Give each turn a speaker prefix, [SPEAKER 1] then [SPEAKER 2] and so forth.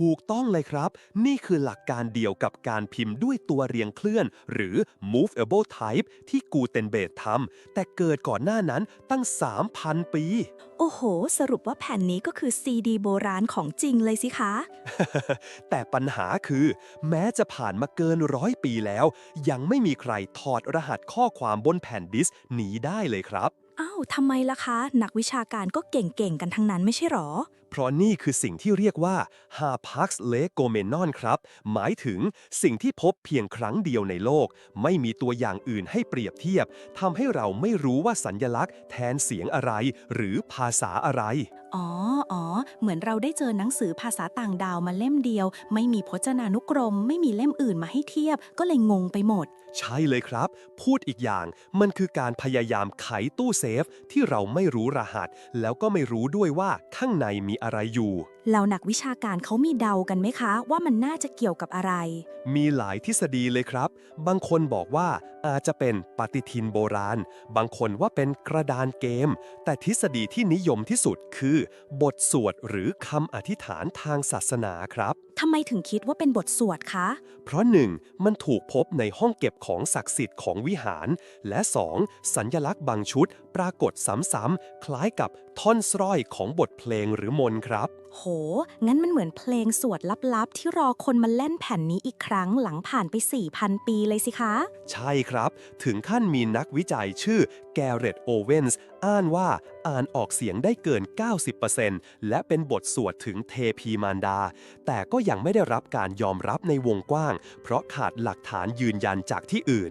[SPEAKER 1] ถูกต้องเลยครับ นี่คือหลักการเดียวกับการพิมพ์ด้วยตัวเรียงเคลื่อน หรือ movable type ที่กูเทนเบตทำแต่เกิดก่อนหน้านั้นตั้ง 3,000 ปี
[SPEAKER 2] โอ้โห สรุปว่าแผ่นนี้ก็คือซีดีโบราณของจริงเลยสิคะ
[SPEAKER 1] แต่ปัญหาคือ แม้จะผ่านมาเกินร้อยปีแล้ว ยังไม่มีใครถอดรหัสข้อความบนแผ่นดิสก์หนีได้เลยครับ
[SPEAKER 2] อ้าวทำไมล่ะคะ นักวิชาการก็เก่งๆกันทั้งนั้นไม่ใช่หรอ
[SPEAKER 1] เพราะนี่คือสิ่งที่เรียกว่า h a p a x l e g o m e n o n ครับ หมายถึงสิ่งที่พบเพียงครั้งเดียวในโลก ไม่มีตัวอย่างอื่นให้เปรียบเทียบทำให้เราไม่รู้ว่าสัญญลักษณ์ แทนเสียงอะไร หรือภาษาอะไร
[SPEAKER 2] อ๋ออ๋อ เหมือนเราได้เจอหนังสือภาษาต่างดาวมาเล่มเดียว ไม่มีพจนานุกรม ไม่มีเล่มอื่นมาให้เทียบ ก็เลยงงไปหมด
[SPEAKER 1] ใช่เลยครับ พูดอีกอย่าง มันคือการพยายามไขตู้เซฟ ที่เราไม่รู้รหัส แล้วก็ไม่รู้ด้วยว่าข้างในมีอะไรอยู่
[SPEAKER 2] แล้วนักวิชาการเขามีเดากันไหมคะ ว่ามันน่าจะเกี่ยวกับอะไร
[SPEAKER 1] มีหลายทฤษฎีเลยครับ บางคนบอกว่าอาจจะเป็นปฏิทินโบราณ บางคนว่าเป็นกระดานเกม แต่ทฤษฎีที่นิยมที่สุดคือบทสวดหรือคำอธิษฐานทางศาสนาครับ
[SPEAKER 2] ทำไมถึงคิดว่าเป็นบทสวดคะ
[SPEAKER 1] เพราะหนึ่งมันถูกพบในห้องเก็บของศักดิ์สิทธิ์ของวิหาร และสองสัญญลักษณ์บางชุดปรากฏซ้ำๆคล้ายกับ ท่อนสร้อยของบทเพลงหรือมนต์ครับ
[SPEAKER 2] โห งั้นมันเหมือนเพลงสวดลับๆ ที่รอคนมาเล่นแผ่นนี้อีกครั้งหลังผ่านไป 4,000 ปีเลยสิคะ
[SPEAKER 1] ใช่ครับ ถึงขั้นมีนักวิจัยชื่อแกเรตโอเวนส์อ่านว่าอ่านออกเสียงได้เกิน 90%และเป็นบทสวดถึงเทพีมารดา แต่ก็ยังไม่ได้รับการยอมรับในวงกว้าง เพราะขาดหลักฐานยืนยันจากที่อื่น